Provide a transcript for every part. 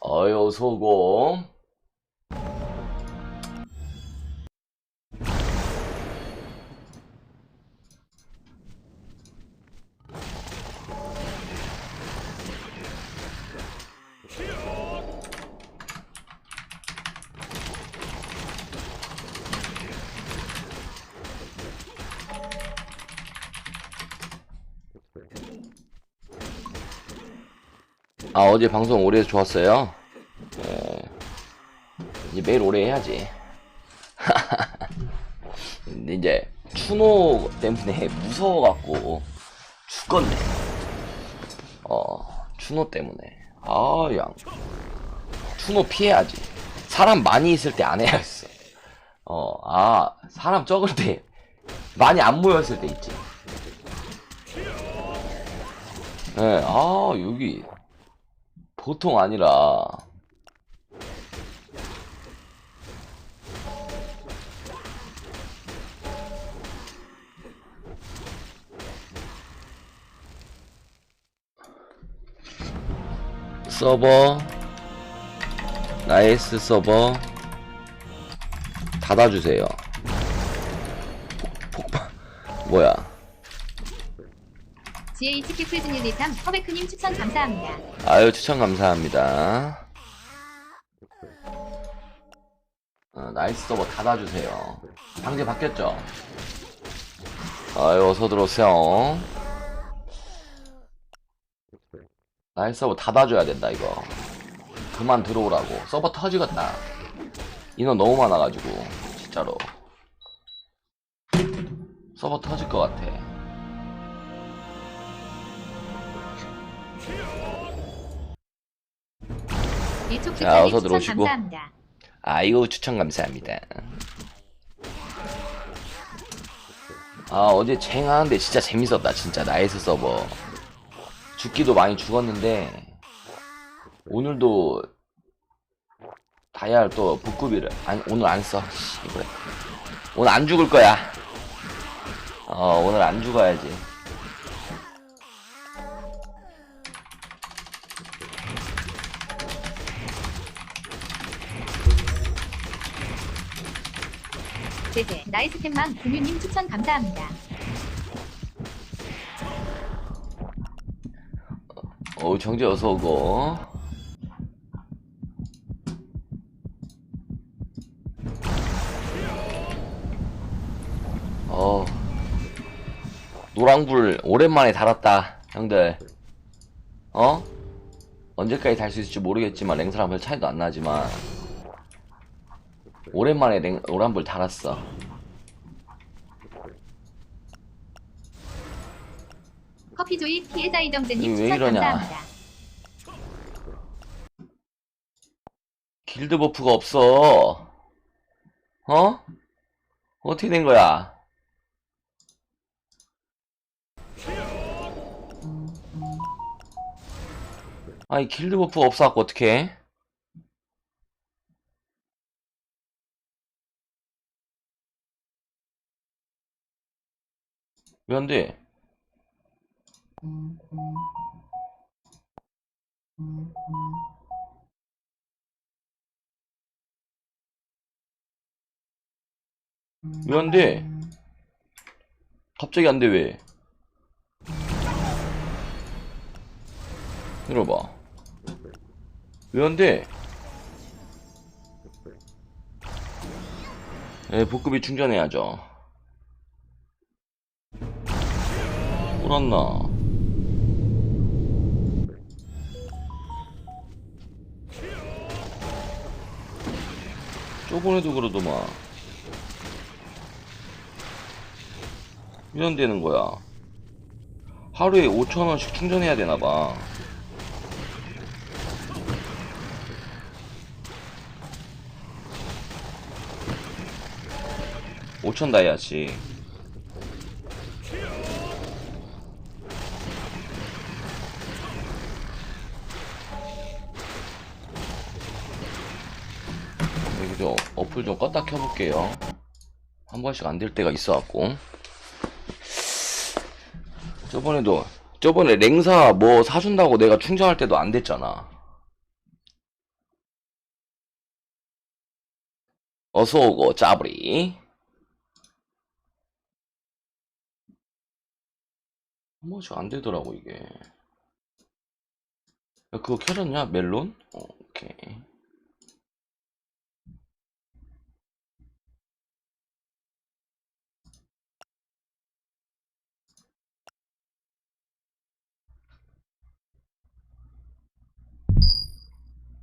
어여 소고 아 어제 방송 오래 해서 좋았어요? 네. 이제 매일 오래 해야지. 근데 이제 추노 때문에 무서워갖고 죽겠네. 어 추노 때문에. 아양. 추노 피해야지. 사람 많이 있을 때 안 해야겠어. 어아 사람 적을 때 많이 안 모였을 때 있지. 네, 아 여기 보통 아니라. 서버. 나이스 서버. 닫아주세요. 폭, 폭발. 뭐야 GHQ 풀즈닐리삼 허베크님 추천 감사합니다. 아유 추천 감사합니다. 어, 나이스 서버 닫아주세요. 방제 바뀌었죠? 아유 어서 들어오세요. 나이스 서버 닫아줘야 된다 이거. 그만 들어오라고. 서버 터지겠다. 인원 너무 많아가지고 진짜로. 서버 터질 것 같아. 자, 어서 들어오시고. 감사합니다. 아이고 추천 감사합니다. 아 어제 쟁하는데 진짜 재밌었다 진짜 나이스 서버 죽기도 많이 죽었는데 오늘도 다이아를 또 복구비를 아니 오늘 안써 그래 오늘 안 죽을 거야 어 오늘 안 죽어야지 나이스 템만 공유님 추천 감사합니다. 어우 정재 어서 오고 어 노랑불 오랜만에 달았다 형들 어? 언제까지 달 수 있을지 모르겠지만 랭사랑 별 차이도 안 나지만 오랜만에 랭, 노란불 달았어 커피조이 피해자 이정재님 왜 추천 이러냐. 감사합니다. 길드 버프가 없어 어? 어떻게 된 거야? 아니 길드 버프가 없어갖고 어떡해? 왜 안 돼? 왜안 돼? 갑자기 안 돼, 왜? 들어봐. 왜 안 돼? 예, 복급이 충전해야죠. 꿀었나? 저번에도 그러더만. 이런 되는 거야. 하루에 5천원씩 충전해야 되나봐. 오천 다이아치. 좀 어플 좀 껐다 켜볼게요. 한 번씩 안 될 때가 있어갖고. 저번에도 저번에 랭사 뭐 사준다고 내가 충전할 때도 안 됐잖아. 어서 오고, 짜브리. 한 번씩 안 되더라고, 이게. 야, 그거 켜졌냐? 멜론? 어, 오케이.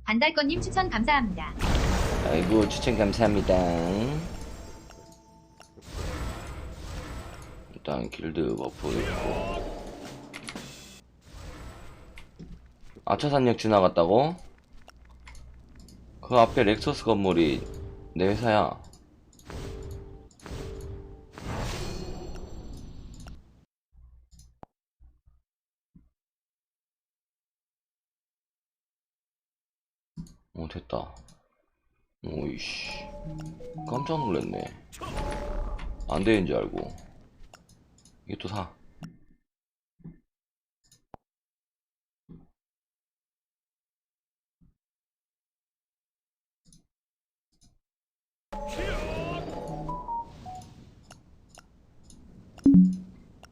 반달건님 추천 감사합니다. 아이고, 추천 감사합니다. 일단 길드 버프 있고. 아차산역 지나갔다고? 그 앞에 렉서스 건물이 내 회사야. 어, 됐다. 오이씨. 깜짝 놀랐네. 안 되는 줄 알고. 이게 또 사.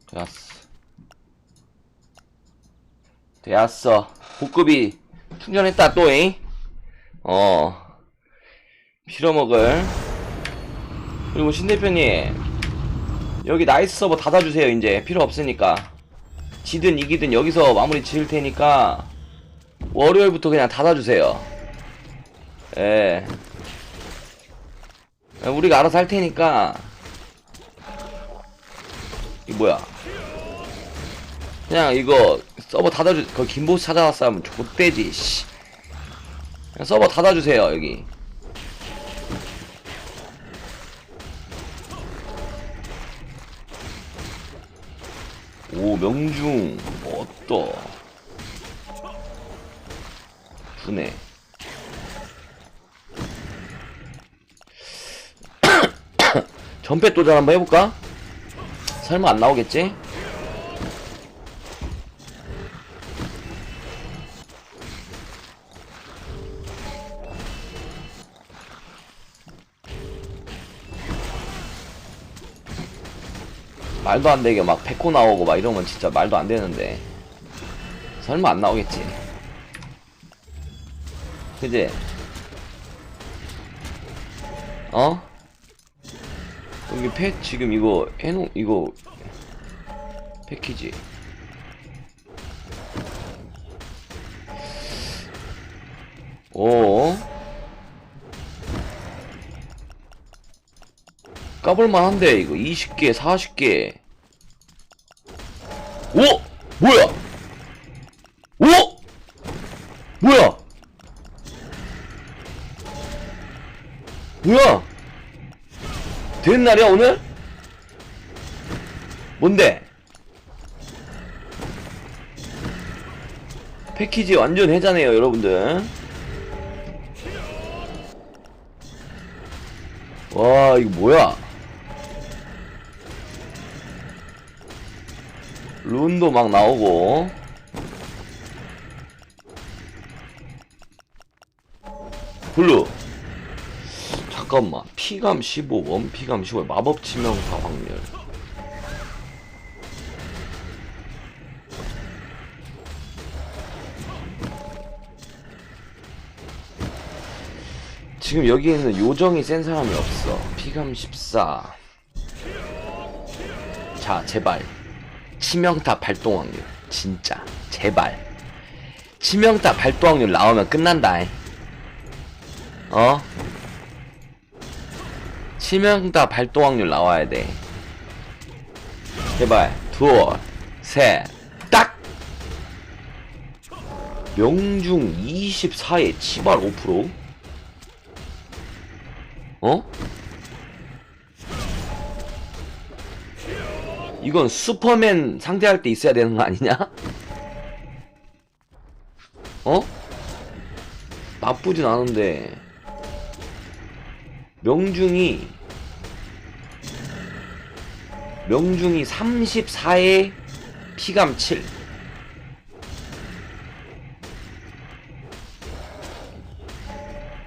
되었어. 되었어. 고급이 충전했다 또잉. 어. 빌어먹을. 그리고 신 대표님. 여기 나이스 서버 닫아주세요, 이제. 필요 없으니까. 지든 이기든 여기서 마무리 지을 테니까. 월요일부터 그냥 닫아주세요. 예. 우리가 알아서 할 테니까. 이 뭐야. 그냥 이거 서버 닫아주, 그 김보스 찾아왔어 하면 족대지, 씨. 서버 닫아주세요, 여기. 오, 명중. 어떠. 두네. 전패 도전 한번 해볼까? 설마 안 나오겠지? 말도 안 되게 막 백호 나오고 막 이러면 진짜 말도 안 되는데. 설마 안 나오겠지? 그지? 어? 여기 펫 지금 이거 해놓 이거 패키지. 오. 까볼만한데 이거. 20개 40개 오! 뭐야? 오! 뭐야? 뭐야? 되는 날이야 오늘? 뭔데? 패키지 완전 해자네요 여러분들 와 이거 뭐야 룬도 막 나오고. 블루. 잠깐만. 피감 15 원피감 15 마법 치명타 확률. 지금 여기에는 요정이 센 사람이 없어. 피감 14 자, 제발. 치명타 발동 확률. 진짜. 제발. 치명타 발동 확률 나오면 끝난다. 잉. 어? 치명타 발동 확률 나와야 돼. 제발. 둘, 셋, 딱! 명중 24에 치발 5%? 어? 이건 슈퍼맨 상대할 때 있어야 되는 거 아니냐? 어? 나쁘진 않은데 명중이 명중이 34에 피감 7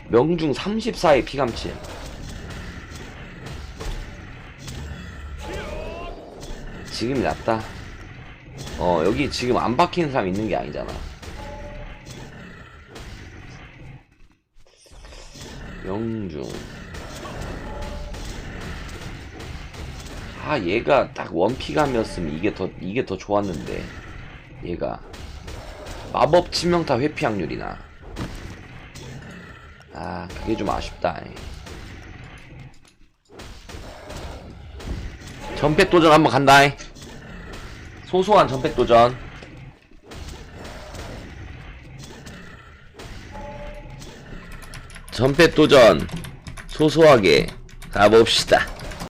명중 34에 피감 7 지금이 낫다. 어, 여기 지금 안 박히는 사람 있는 게 아니잖아. 명중. 아, 얘가 딱 원피감이었으면 이게 더, 이게 더 좋았는데. 얘가. 마법 치명타 회피 확률이나. 아, 그게 좀 아쉽다. 전패 도전 한번 간다. 소소한 전패 도전. 전패 도전 소소하게 가봅시다.